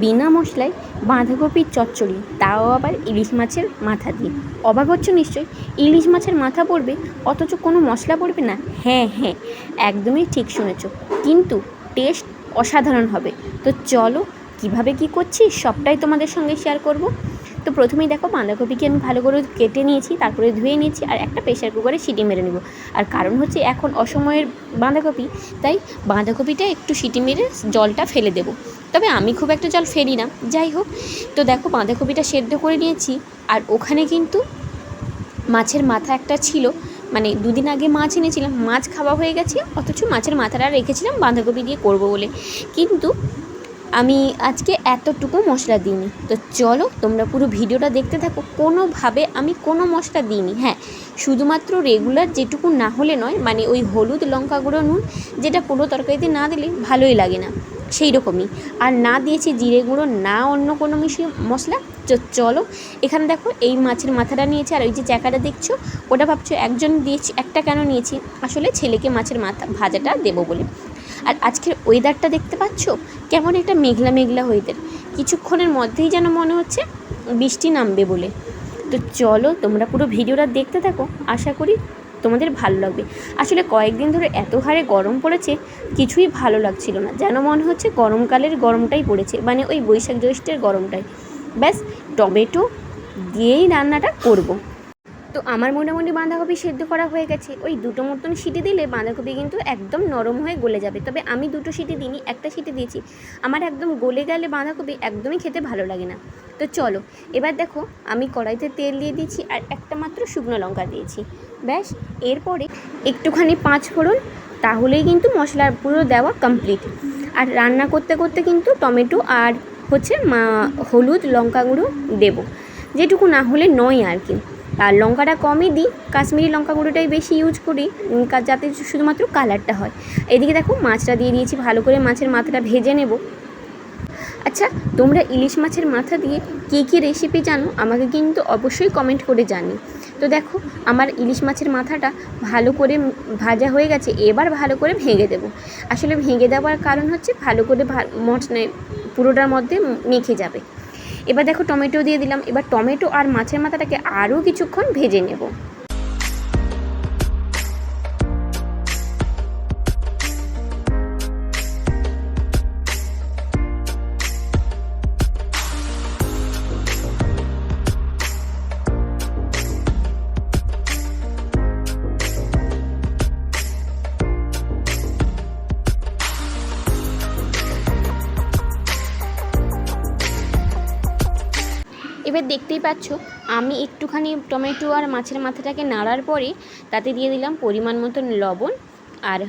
বিনা মশলায় বাঁধাকপির চচ্চড়ি, তাও আবার ইলিশ মাছের মাথা দিয়ে। অবাক হচ্ছে নিশ্চয়ই ইলিশ মাছের মাথা পড়বে, অথচ কোনো মশলা পড়বে না? হ্যাঁ হ্যাঁ একদমই ঠিক শুনেছ। কিন্তু টেস্ট অসাধারণ হবে। তো চলো, কীভাবে কি করছি সবটাই তোমাদের সঙ্গে শেয়ার করব। তো প্রথমেই দেখো বাঁধাকপিকে আমি ভালো করে কেটে নিয়েছি, তারপরে ধুয়ে নিয়েছি আর একটা প্রেশার কুকারে সিটি মেরে নেব। আর কারণ হচ্ছে এখন অসময়ের বাঁধাকপি, তাই বাঁধাকপিটা একটু সিটি মেরে জলটা ফেলে দেব। তবে আমি খুব একটা জল ফেলি না, যাই হোক। তো দেখো বাঁধাকপিটা সেদ্ধ করে নিয়েছি, আর ওখানে কিন্তু মাছের মাথা একটা ছিল মানে দুদিন আগে মাছ এনেছিলাম, মাছ খাওয়া হয়ে গেছে, অথচ মাছের মাথাটা রেখেছিলাম বাঁধাকপি দিয়ে করব বলে। কিন্তু আমি আজকে এতটুকু মশলা দিইনি। তো চলো তোমরা পুরো ভিডিওটা দেখতে থাকো। কোনোভাবে আমি কোনো মশলা দিইনি। হ্যাঁ শুধুমাত্র রেগুলার যেটুকু না হলে নয় মানে ওই হলুদ লঙ্কা গুঁড়ো নুন, যেটা পুরো তরকারিতে না দিলে ভালোই লাগে না। সেই রকমই আর না দিয়েছি জিরে গুঁড়ো, না অন্য কোনো মিশিয়ে মশলা। তো চলো, এখানে দেখো এই মাছের মাথাটা নিয়েছে, আর ওই যে চ্যাকাটা দেখছ, ওটা ভাবছ একজন দিয়েছি, একটা কেন নিয়েছি? আসলে ছেলেকে মাছের মাথা ভাজাটা দেবো বলে। আর আজকের ওয়েদারটা দেখতে পাচ্ছ? কেমন একটা মেঘলা মেঘলা ওয়েদার কিছুক্ষণের মধ্যেই যেন মনে হচ্ছে বৃষ্টি নামবে বলে। তো চলো তোমরা পুরো ভিডিওটা দেখতে থাকো, আশা করি তোমাদের ভালো লাগবে। আসলে কয়েকদিন ধরে এত হারে গরম পড়েছে, কিছুই ভালো লাগছিল না। যেন মনে হচ্ছে গরমকালের গরমটাই পড়েছে মানে ওই বৈশাখ জ্যৈষ্ঠের গরমটাই। ব্যাস, টমেটো দিয়েই রান্নাটা করব। তো আমার মোটামুটি বাঁধাকপি সেদ্ধ করা হয়ে গেছে। ওই দুটো মতন সিটি দিলে বাঁধাকপি কিন্তু একদম নরম হয়ে গলে যাবে। তবে আমি দুটো সিটি দিইনি, একটা সিটি দিয়েছি। আমার একদম গলে গেলে বাঁধাকপি একদমই খেতে ভালো লাগে না। তো চলো, এবার দেখো আমি কড়াইতে তেল দিয়ে দিয়েছি আর একটা মাত্র শুকনো লঙ্কা দিয়েছি। ব্যাস, এরপরে একটুখানি পাঁচ ফোড়ন, তাহলেই কিন্তু মশলা পুরো দেওয়া কমপ্লিট আর রান্না করতে করতে কিন্তু টমেটো আর হচ্ছে হলুদ লঙ্কা গুঁড়ো দেবো। যেটুকু না হলে নয় আর কি। আর লঙ্কাটা কমই দিই। কাশ্মীরি লঙ্কা গুঁড়োটাই বেশি ইউজ করি যাতে শুধুমাত্র কালারটা হয়। এদিকে দেখো, মাছটা দিয়ে দিয়েছি, ভালো করে মাছের মাথাটা ভেজে নেব। আচ্ছা তোমরা ইলিশ মাছের মাথা দিয়ে কী কী রেসিপি জানো? আমাকে কিন্তু অবশ্যই কমেন্ট করে জানি তো দেখো, আমার ইলিশ মাছের মাথাটা ভালো করে ভাজা হয়ে গেছে, এবার ভালো করে ভেঙে দেবো। আসলে ভেঙে দেওয়ার কারণ হচ্ছে, ভালো করে ভা মশলা পুরোটার মধ্যে মেখে যাবে। এবার দেখো টমেটো দিয়ে দিলাম। এবার টমেটো আর মাছের মাথাটাকে আরও কিছুক্ষণ ভেজে নেব। দেখতেই পাচ্ছ, আমি একটুখানি টমেটো আর মাছের মাথাটাকে নাড়ার পরে তাতে দিয়ে দিলাম পরিমাণ মতন লবণ আর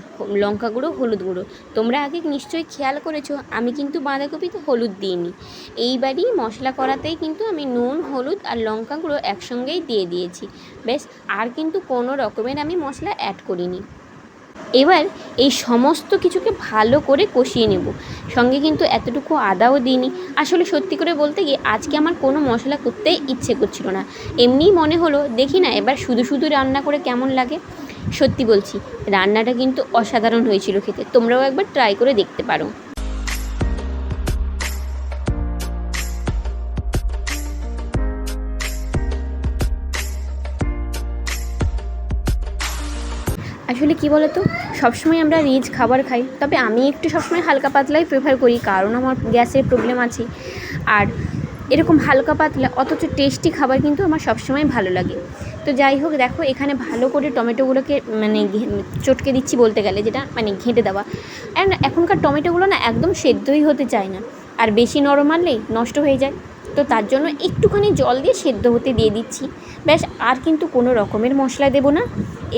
লঙ্কা গুঁড়ো, হলুদ গুঁড়ো। তোমরা আগে নিশ্চয়ই খেয়াল করেছ, আমি কিন্তু বাঁধাকপিতে হলুদ দিইনি। এইবারই মশলা করাতেই কিন্তু আমি নুন, হলুদ আর লঙ্কা গুঁড়ো একসঙ্গেই দিয়ে দিয়েছি। বেশ আর কিন্তু কোনো রকমের আমি মশলা অ্যাড করিনি। এবার এই সমস্ত কিছুকে ভালো করে কষিয়ে নেব। সঙ্গে কিন্তু এতটুকু আদাও দিইনি। আসলে সত্যি করে বলতে গিয়ে আজকে আমার কোনো মশলা করতে ইচ্ছে করছিল না। এমনিই মনে হলো, দেখি না এবার শুধু শুধু রান্না করে কেমন লাগে। সত্যি বলছি, রান্নাটা কিন্তু অসাধারণ হয়েছিল খেতে। তোমরাও একবার ট্রাই করে দেখতে পারো। আসলে কি বলতো, সবসময় আমরা রিচ খাবার খাই, তবে আমি একটু সবসময় হালকা পাতলাই প্রেফার করি, কারণ আমার গ্যাসের প্রবলেম আছে। আর এরকম হালকা পাতলা, অথচ টেস্টি খাবার কিন্তু আমার সবসময় ভালো লাগে। তো যাই হোক, দেখো, এখানে ভালো করে টমেটোগুলোকে মানে চটকে দিচ্ছি বলতে গেলে, যেটা মানে ঘেঁটে দেওয়া। অ্যান্ড এখনকার টমেটোগুলো না একদম সেদ্ধই হতে চায় না। আর বেশি নরম আনলেই নষ্ট হয়ে যায়। তো তার জন্য একটুখানি জল দিয়ে সেদ্ধ হতে দিয়ে দিচ্ছি। ব্যাস, আর কিন্তু কোনো রকমের মশলা দেবো না।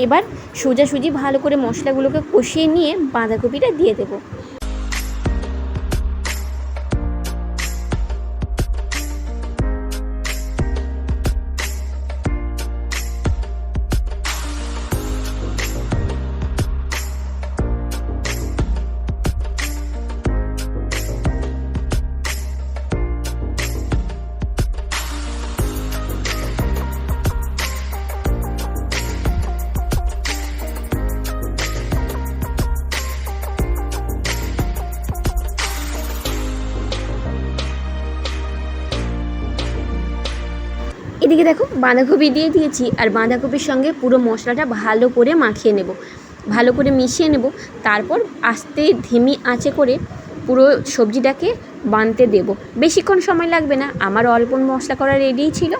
এবার সোজাসুজি ভালো করে মশলাগুলোকে কষিয়ে নিয়ে বাঁধাকপিটা দিয়ে দেবো। এদিকে দেখো বাঁধাকপি দিয়ে দিয়েছি আর বাঁধাকপির সঙ্গে পুরো মশলাটা ভালো করে মাখিয়ে নেব। ভালো করে মিশিয়ে নেব। তারপর আস্তে ধিমি আঁচে করে পুরো সবজিটাকে বানতে দেব। বেশিক্ষণ সময় লাগবে না। আমার অল্প মশলা করা রেডিই ছিল।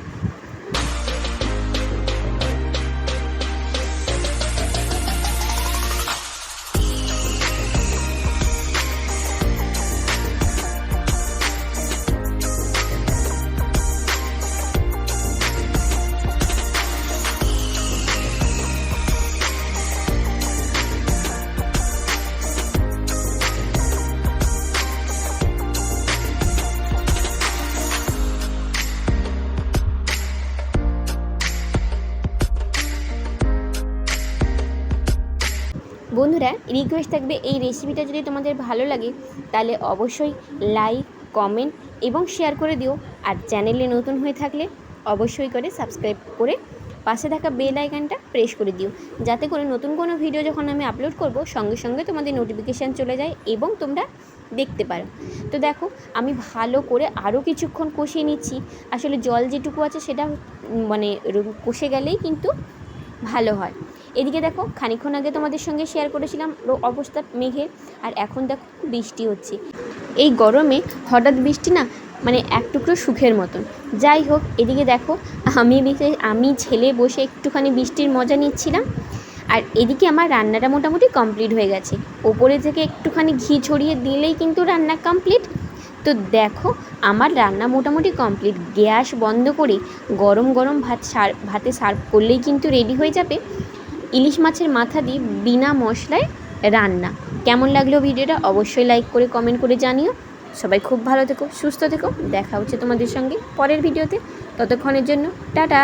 বন্ধুরা রিকোয়েস্ট থাকবে এই রেসিপিটা যদি তোমাদের ভালো লাগে, তাহলে অবশ্যই লাইক কমেন্ট এবং শেয়ার করে দিও। আর চ্যানেলে নতুন হয়ে থাকলে অবশ্যই করে সাবস্ক্রাইব করে পাশে থাকা বেল আইকনটা প্রেস করে দিও। যাতে করে নতুন কোনো ভিডিও যখন আমি আপলোড করব, সঙ্গে সঙ্গে তোমাদের নোটিফিকেশান চলে যায় এবং তোমরা দেখতে পারো। তো দেখো, আমি ভালো করে আরও কিছুক্ষণ কষিয়ে নিচ্ছি। আসলে জল যেটুকু আছে সেটা মানে কষে গেলেই কিন্তু ভালো হয়। এদিকে দেখো, খানিকক্ষণ আগে তোমাদের সঙ্গে শেয়ার করেছিলাম অবস্থা মেঘের, আর এখন দেখো বৃষ্টি হচ্ছে। এই গরমে হঠাৎ বৃষ্টি না মানে এক টুকরো সুখের মতন। যাই হোক, এদিকে দেখো, আমি আমি ছেলে বসে একটুখানি বৃষ্টির মজা নিচ্ছিলাম, আর এদিকে আমার রান্নাটা মোটামুটি কমপ্লিট হয়ে গেছে। ওপরে থেকে একটুখানি ঘি ছড়িয়ে দিলেই কিন্তু রান্না কমপ্লিট তো দেখো, আমার রান্না মোটামুটি কমপ্লিট গ্যাস বন্ধ করে গরম গরম ভাত সার, ভাতে সার্ভ করলেই কিন্তু রেডি হয়ে যাবে। ইলিশ মাছের মাথা দিয়ে বিনা মশলায় রান্না। কেমন লাগল ভিডিওটা অবশ্যই লাইক করে কমেন্ট করে জানিও। সবাই খুব ভালো থেকো, সুস্থ থেকো। দেখা হচ্ছে তোমাদের সঙ্গে পরের ভিডিওতে। ততক্ষণের জন্য, টাটা!